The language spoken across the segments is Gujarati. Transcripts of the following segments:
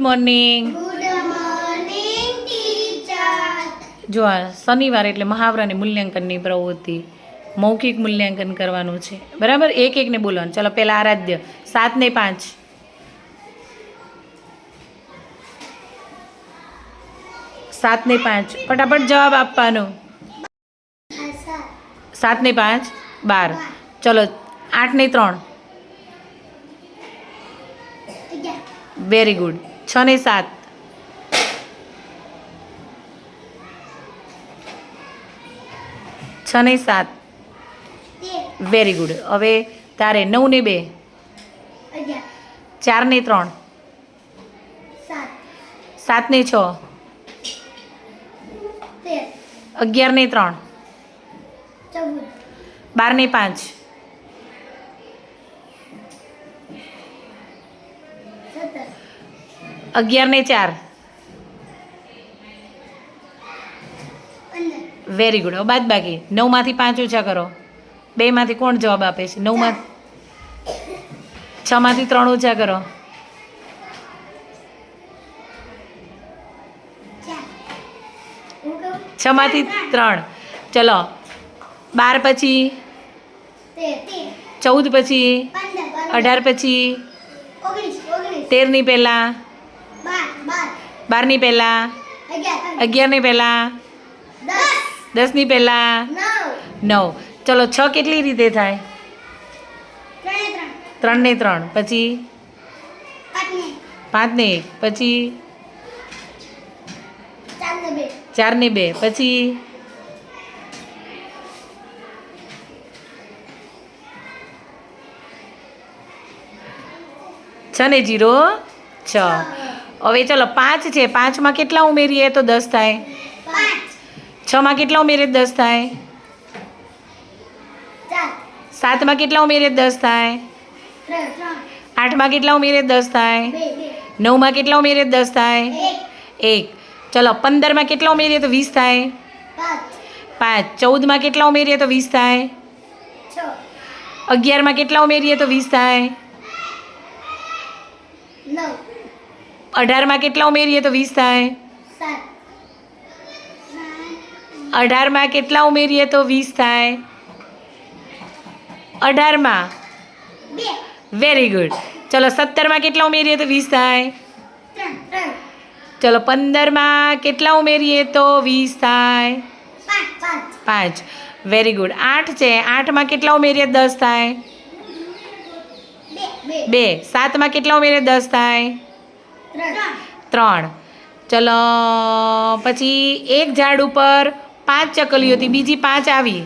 મોર્નિંગ ગુડ મોર્નિંગ જો આ શનિવાર એટલે મહાવરાની મૂલ્યાંકનની પ્રવૃત્તિ મૌખિક મૂલ્યાંકન કરવાનું છે. બરાબર? એક એકને બોલવાનું. ચલો પહેલાં આરાધ્ય. સાત ને પાંચ. સાત ને પાંચ. ફટાફટ જવાબ આપવાનો. સાત ને પાંચ બાર. ચલો આઠ ને ત્રણ. વેરી ગુડ છ ને સાત. છ ને સાત. વેરી ગુડ હવે તારે નવ ને બે. ચાર ને ત્રણ. સાત. ને છ. અગિયાર ને ત્રણ. બાર ને પાંચ. અગિયાર ને ચાર. વેરી ગુડ બાદ બાકી. નવમાંથી પાંચ ઓછા કરો. બેમાંથી કોણ જવાબ આપે છે? નવમાં છમાંથી ત્રણ ઓછા કરો. છમાંથી ત્રણ. ચલો. બાર પછી ચૌદ પછી અઢાર પછી તેરની પહેલાં બારની પહેલાં. અગિયાર અગિયારની પહેલાં. દસ દસની પહેલાં. નવ. ચલો, છ કેટલી રીતે થાય? ત્રણે ને ત્રણ. પછી? પાંચ ને એક. પછી? ચાર ને બે. પછી? છ ને જીરો, છ. હવે ચલો પાંચ છે. પાંચમાં કેટલા ઉમેરીએ? તો દસ થાય. પાંચ. છમાં કેટલા ઉમેરીએ? તો દસ થાય. ચાર. સાતમાં કેટલા ઉમેરીએ? તો દસ થાય. ત્રણ. ત્રણ. આઠમાં કેટલા ઉમેરીએ? તો દસ થાય. બે. બે. નવમાં કેટલા ઉમેરીએ? તો દસ થાય. એક. એક. ચલો પંદરમાં કેટલા ઉમેરીએ? તો વીસ થાય. પાંચ. પાંચ. ચૌદમાં કેટલા ઉમેરીએ? તો વીસ થાય. છ. અગિયારમાં કેટલા ઉમેરીએ? તો વીસ થાય. નવ. અઢારમાં કેટલા ઉમેરીએ તો વીસ થાય સાત અઢારમાં કેટલા ઉમેરીએ તો વીસ થાય અઢારમાં બે વેરી ગુડ ચલો સત્તરમાં કેટલા ઉમેરીએ તો વીસ થાય ત્રણ ત્રણ ચલો પંદરમાં કેટલા ઉમેરીએ તો વીસ થાય પાંચ પાંચ પાંચ વેરી ગુડ આઠ છે આઠમાં કેટલા ઉમેરીએ તો દસ થાય બે બે બે સાતમાં કેટલા ઉમેરીએ તો દસ થાય ત્રણ. ચલો પછી એક ઝાડ ઉપર પાંચ ચકલીઓ હતી બીજી પાંચ આવી.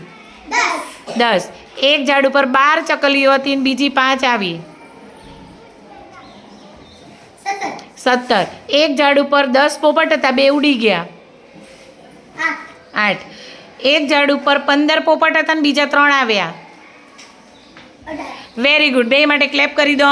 દસ. એક ઝાડ ઉપર બાર ચકલીઓ હતી ને બીજી પાંચ આવી. સત્તર. એક ઝાડ ઉપર દસ પોપટ હતા બે ઉડી ગયા. આઠ. એક ઝાડ ઉપર પંદર પોપટ હતા ને બીજા ત્રણ આવ્યા. વેરી ગુડ બે માટે ક્લેપ કરી દો.